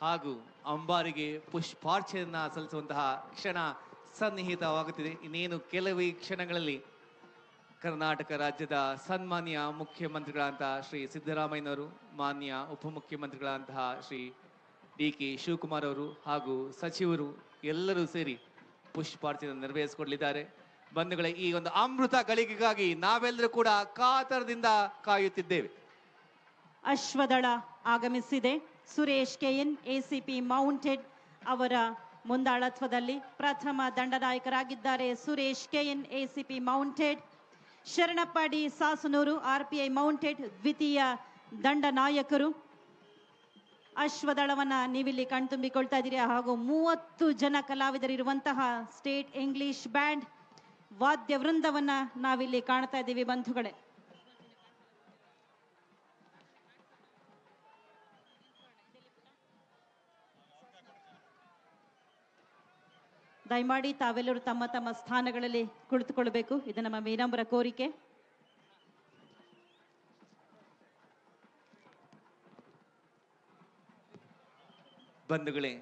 ಹಾಗೂ ಅಂಬಾರಿಗೆ ಪುಷ್ಪಾರ್ಚನೆಯನ್ನ ಸಲ್ಲಿಸುವಂತಹ ಕ್ಷಣ ಸನ್ನಿಹಿತವಾಗುತ್ತಿದೆ. ಇನ್ನೇನು ಕೆಲವೇ ಕ್ಷಣಗಳಲ್ಲಿ ಕರ್ನಾಟಕ ರಾಜ್ಯದ ಸನ್ಮಾನ್ಯ ಮುಖ್ಯಮಂತ್ರಿಗಳಂತಹ ಶ್ರೀ ಸಿದ್ದರಾಮಯ್ಯನವರು, ಮಾನ್ಯ ಉಪಮುಖ್ಯಮಂತ್ರಿಗಳಂತಹ ಶ್ರೀ ಡಿ ಕೆ ಶಿವಕುಮಾರ್ ಅವರು ಹಾಗೂ ಸಚಿವರು ಎಲ್ಲರೂ ಸೇರಿ ಪುಷ್ಪಾರ್ಚನೆ ನೆರವೇರಿಸಿಕೊಡಲಿದ್ದಾರೆ. ಬಂಧುಗಳ, ಈ ಒಂದು ಅಮೃತ ಗಳಿಗೆಗಾಗಿ ನಾವೆಲ್ಲರೂ ಕೂಡ ಕಾತರದಿಂದ ಕಾಯುತ್ತಿದ್ದೇವೆ. ಅಶ್ವದಳ ಆಗಮಿಸಿದೆ. ಸುರೇಶ್ ಕೆಎನ್ ಎಸಿಪಿ ಮೌಂಟೆಡ್ ಅವರ ಮುಂದಾಳತ್ವದಲ್ಲಿ ಪ್ರಥಮ ದಂಡನಾಯಕರಾಗಿದ್ದಾರೆ. Suresh KN ACP mounted Sharanappa D Sasanur, RPI mounted ದ್ವಿತೀಯ ದಂಡನಾಯಕರು. ಅಶ್ವದಳವನ್ನ ನೀವಿಲ್ಲಿ ಕಣ್ತುಂಬಿಕೊಳ್ತಾ ಇದ್ದೀರಿ. ಹಾಗೂ ಮೂವತ್ತು ಜನ ಕಲಾವಿದರಿರುವಂತಹ ಸ್ಟೇಟ್ ಇಂಗ್ಲಿಷ್ ಬ್ಯಾಂಡ್ ವಾದ್ಯ ವೃಂದವನ್ನ ನಾವಿಲ್ಲಿ ಕಾಣ್ತಾ ಇದ್ದೀವಿ ಬಂಧುಗಳೇ. ದಯಮಾಡಿ ತಾವೆಲ್ಲರೂ ತಮ್ಮ ತಮ್ಮ ಸ್ಥಾನಗಳಲ್ಲಿ ಕುಳಿತುಕೊಳ್ಳಬೇಕು. ಇದು ನಮ್ಮ ಮೀನಂಬರ ಕೋರಿಕೆ. ಬಂಧುಗಳೇ,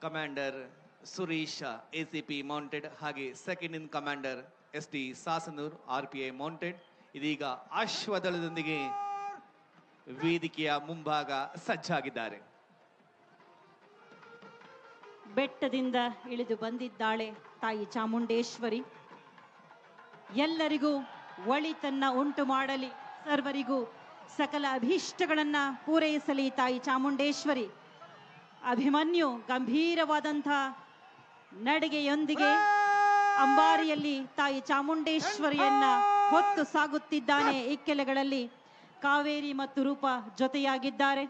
ಕಮಾಂಡರ್ ಸುರೀಶ್ ಎಸಿಪಿ ಮೌಂಟೆಡ್ ಹಾಗೆ second in commander S T Sasanur, R P I mounted. ಇದೀಗ ಅಶ್ವದಳದೊಂದಿಗೆ ವೇದಿಕೆಯ ಮುಂಭಾಗ ಸಜ್ಜಾಗಿದ್ದಾರೆ. ಬೆಟ್ಟದಿಂದ ಇಳಿದು ಬಂದಿದ್ದಾಳೆ ತಾಯಿ ಚಾಮುಂಡೇಶ್ವರಿ. ಎಲ್ಲರಿಗೂ ಒಳಿತನ್ನ ಉಂಟು ಮಾಡಲಿ, ಸರ್ವರಿಗೂ ಸಕಲ ಅಭೀಷ್ಟಗಳನ್ನ ಪೂರೈಸಲಿ ತಾಯಿ ಚಾಮುಂಡೇಶ್ವರಿ. ಅಭಿಮನ್ಯು ಗಂಭೀರವಾದಂಥ ನಡಿಗೆಯೊಂದಿಗೆ ಅಂಬಾರಿಯಲ್ಲಿ ತಾಯಿ ಚಾಮುಂಡೇಶ್ವರಿಯನ್ನ ಹೊತ್ತು ಸಾಗುತ್ತಿದ್ದಾನೆ. ಇಕ್ಕೆಲೆಗಳಲ್ಲಿ ಕಾವೇರಿ ಮತ್ತು ರೂಪ ಜೊತೆಯಾಗಿದ್ದಾರೆ.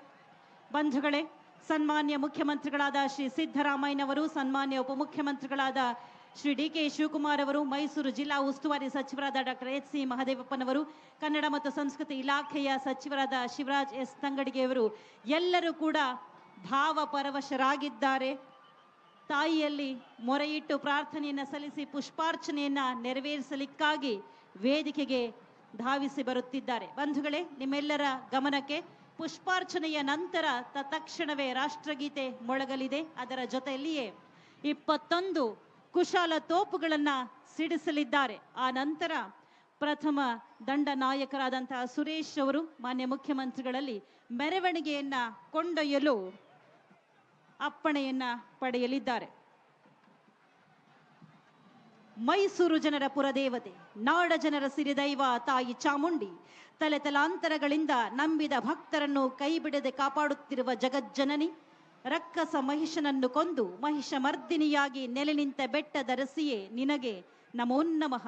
ಬಂಧುಗಳೇ ಸನ್ಮಾನ್ಯ ಮುಖ್ಯಮಂತ್ರಿಗಳಾದ ಶ್ರೀ ಸಿದ್ದರಾಮಯ್ಯನವರು, ಸನ್ಮಾನ್ಯ ಉಪಮುಖ್ಯಮಂತ್ರಿಗಳಾದ ಶ್ರೀ ಡಿ ಕೆ ಶಿವಕುಮಾರ್ ಅವರು, ಮೈಸೂರು ಜಿಲ್ಲಾ ಉಸ್ತುವಾರಿ ಸಚಿವರಾದ ಡಾಕ್ಟರ್ ಎಚ್ ಸಿ ಮಹದೇವಪ್ಪನವರು ಕನ್ನಡ ಮತ್ತು ಸಂಸ್ಕೃತಿ ಇಲಾಖೆಯ ಸಚಿವರಾದ ಶಿವರಾಜ್ ಎಸ್. ತಂಗಡಿಗೆಯವರು ಎಲ್ಲರೂ ಕೂಡ ಭಾವಪರವಶರಾಗಿದ್ದಾರೆ ತಾಯಿಯಲ್ಲಿ ಮೊರೆಯಿಟ್ಟು ಪ್ರಾರ್ಥನೆಯನ್ನು ಸಲ್ಲಿಸಿ ಪುಷ್ಪಾರ್ಚನೆಯನ್ನು ನೆರವೇರಿಸಲಿಕ್ಕಾಗಿ ವೇದಿಕೆಗೆ ಧಾವಿಸಿ ಬರುತ್ತಿದ್ದಾರೆ. ಬಂಧುಗಳೇ, ನಿಮ್ಮೆಲ್ಲರ ಗಮನಕ್ಕೆ ಪುಷ್ಪಾರ್ಚನೆಯ ನಂತರ ತತ್ಕ್ಷಣವೇ ರಾಷ್ಟ್ರಗೀತೆ ಮೊಳಗಲಿದೆ. ಅದರ ಜೊತೆಯಲ್ಲಿಯೇ ಇಪ್ಪತ್ತೊಂದು ಕುಶಾಲ ತೋಪುಗಳನ್ನು ಸಿಡಿಸಲಿದ್ದಾರೆ. ಆ ನಂತರ ಪ್ರಥಮ ದಂಡ ನಾಯಕರಾದಂತಹ ಸುರೇಶ್ ಅವರು ಮಾನ್ಯ ಮುಖ್ಯಮಂತ್ರಿಗಳಲ್ಲಿ ಮೆರವಣಿಗೆಯನ್ನ ಕೊಂಡೊಯ್ಯಲು ಅಪ್ಪಣೆಯನ್ನ ಪಡೆಯಲಿದ್ದಾರೆ. ಮೈಸೂರು ಜನರ ಪುರದೇವತೆ, ನಾಡ ಜನರ ಸಿರಿದೈವ ತಾಯಿ ಚಾಮುಂಡಿ ತಲೆ ತಲಾಂತರಗಳಿಂದ ನಂಬಿದ ಭಕ್ತರನ್ನು ಕೈಬಿಡದೆ ಕಾಪಾಡುತ್ತಿರುವ ಜಗಜ್ಜನನಿ, ರಕ್ಕಸ ಮಹಿಷನನ್ನು ಕೊಂದು ಮಹಿಷ ಮರ್ದಿನಿಯಾಗಿ ನೆಲೆ ನಿಂತ ಬೆಟ್ಟದರಸಿಯೇ ನಿನಗೆ ನಮೋನ್ನಮಃ.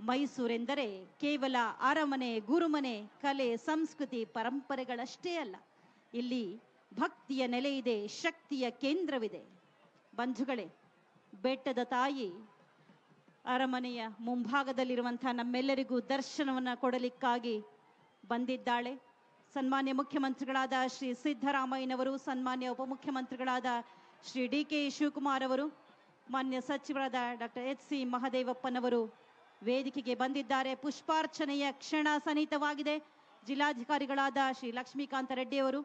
ಮೈಸೂರೆಂದರೆ ಕೇವಲ ಅರಮನೆ, ಗುರುಮನೆ, ಕಲೆ, ಸಂಸ್ಕೃತಿ, ಪರಂಪರೆಗಳಷ್ಟೇ ಅಲ್ಲ, ಇಲ್ಲಿ ಭಕ್ತಿಯ ನೆಲೆಯಿದೆ ಶಕ್ತಿಯ ಕೇಂದ್ರವಿದೆ. ಬಂಧುಗಳೇ, ಬೆಟ್ಟದ ತಾಯಿ ಅರಮನೆಯ ಮುಂಭಾಗದಲ್ಲಿರುವಂತಹ ನಮ್ಮೆಲ್ಲರಿಗೂ ದರ್ಶನವನ್ನ ಕೊಡಲಿಕ್ಕಾಗಿ ಬಂದಿದ್ದಾಳೆ. ಸನ್ಮಾನ್ಯ ಮುಖ್ಯಮಂತ್ರಿಗಳಾದ ಶ್ರೀ ಸಿದ್ದರಾಮಯ್ಯನವರು, ಸನ್ಮಾನ್ಯ ಉಪಮುಖ್ಯಮಂತ್ರಿಗಳಾದ ಶ್ರೀ ಡಿ ಕೆ ಶಿವಕುಮಾರ್ ಅವರು, ಮಾನ್ಯ ಸಚಿವರಾದ ಡಾಕ್ಟರ್ ಎಚ್ ಸಿ ಮಹದೇವಪ್ಪನವರು ವೇದಿಕೆಗೆ ಬಂದಿದ್ದಾರೆ. ಪುಷ್ಪಾರ್ಚನೆಯ ಕ್ಷಣ ಸನ್ನಿಹಿತವಾಗಿದೆ ಜಿಲ್ಲಾಧಿಕಾರಿಗಳಾದ ಶ್ರೀ ಲಕ್ಷ್ಮೀಕಾಂತ ರೆಡ್ಡಿ ಅವರು,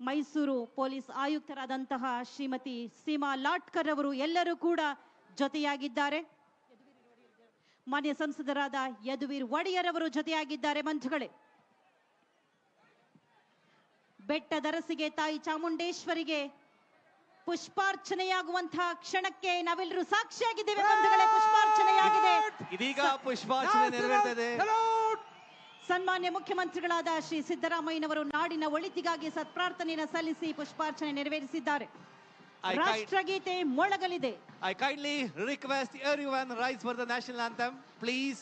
ಮೈಸೂರು ಪೊಲೀಸ್ ಆಯುಕ್ತರಾದಂತಹ ಶ್ರೀಮತಿ ಸೀಮಾ ಲಾಟ್ಕರ್ ಅವರು ಎಲ್ಲರೂ ಕೂಡ ಜೊತೆಯಾಗಿದ್ದಾರೆ. ಮಾನ್ಯ ಸಂಸದರಾದ ಯದುವೀರ್ ಒಡೆಯರ್ ಅವರು ಜೊತೆಯಾಗಿದ್ದಾರೆ ಬಂಧುಗಳೇ. ಬೆಟ್ಟದರಸಿಗೆ ತಾಯಿ ಚಾಮುಂಡೇಶ್ವರಿಗೆ ಪುಷ್ಪಾರ್ಚನೆಯಾಗುವಂತಹ ಕ್ಷಣಕ್ಕೆ ನಾವೆಲ್ಲರೂ ಸಾಕ್ಷಿಯಾಗಿದ್ದೇವೆ ಬಂಧುಗಳೇ ಪುಷ್ಪಾರ್ಚನೆಯಾಗಿದೆ. ಇದೀಗ ಪುಷ್ಪಾರ್ಚನೆ ಸನ್ಮಾನ್ಯ ಮುಖ್ಯಮಂತ್ರಿಗಳಾದ ಶ್ರೀ ಸಿದ್ದರಾಮಯ್ಯನವರು ನಾಡಿನ ಒಳಿತಿಗಾಗಿ ಸತ್ಪ್ರಾರ್ಥನೆಯನ್ನು ಸಲ್ಲಿಸಿ ಪುಷ್ಪಾರ್ಚನೆ ನೆರವೇರಿಸಿದ್ದಾರೆ. I kind- ರಾಷ್ಟ್ರಗೀತೆ ಮೊಳಗಲಿದೆ I kindly request everyone rise for the national anthem. Please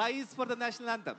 rise for the national anthem.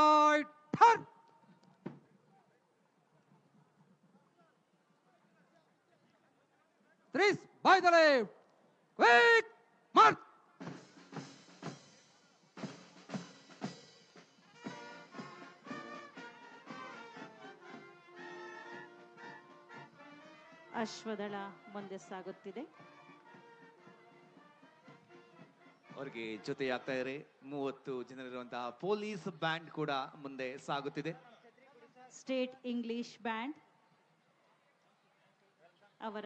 Threes by the left. Quick march. ಅಶ್ವದಳ ಮುಂದೆ ಸಾಗುತ್ತಿದೆ ಅವರಿಗೆ ಜೊತೆಯಾಗ್ತಾ ಇದ್ದಾರೆ ಮೂವತ್ತು ಜನರಿರುವಂತಹ ಪೊಲೀಸ್ ಬ್ಯಾಂಡ್ ಕೂಡ ಮುಂದೆ ಸಾಗುತ್ತಿದೆ ಸ್ಟೇಟ್ ಇಂಗ್ಲಿಷ್ ಬ್ಯಾಂಡ್ ಅವರ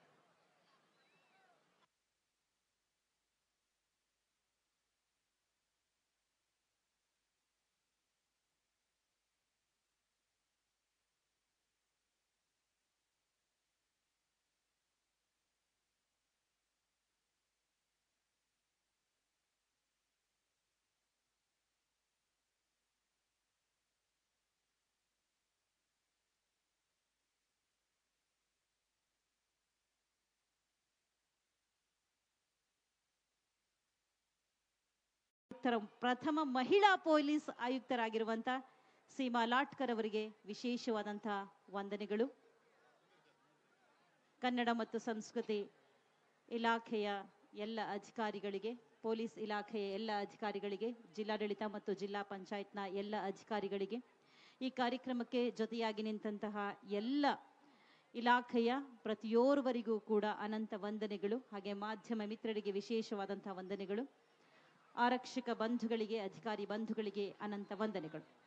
ಆಯುಕ್ತರ, ಪ್ರಥಮ ಮಹಿಳಾ ಪೊಲೀಸ್ ಆಯುಕ್ತರಾಗಿರುವಂತ ಸೀಮಾ ಲಾಟ್ಕರ್ ಅವರಿಗೆ ವಿಶೇಷವಾದಂತಹ ವಂದನೆಗಳು. ಕನ್ನಡ ಮತ್ತು ಸಂಸ್ಕೃತಿ ಇಲಾಖೆಯ ಎಲ್ಲ ಅಧಿಕಾರಿಗಳಿಗೆ, ಪೊಲೀಸ್ ಇಲಾಖೆಯ ಎಲ್ಲ ಅಧಿಕಾರಿಗಳಿಗೆ, ಜಿಲ್ಲಾಡಳಿತ ಮತ್ತು ಜಿಲ್ಲಾ ಪಂಚಾಯತ್ನ ಎಲ್ಲ ಅಧಿಕಾರಿಗಳಿಗೆ, ಈ ಕಾರ್ಯಕ್ರಮಕ್ಕೆ ಜೊತೆಯಾಗಿ ನಿಂತಹ ಎಲ್ಲ ಇಲಾಖೆಯ ಪ್ರತಿಯೋರ್ವರಿಗೂ ಕೂಡ ಅನಂತ ವಂದನೆಗಳು, ಹಾಗೆ ಮಾಧ್ಯಮ ಮಿತ್ರರಿಗೆ ವಿಶೇಷವಾದಂತಹ ವಂದನೆಗಳು. ಆರಕ್ಷಕ ಬಂಧುಗಳಿಗೆ ಅಧಿಕಾರಿ ಬಂಧುಗಳಿಗೆ ಅನಂತ ವಂದನೆಗಳು.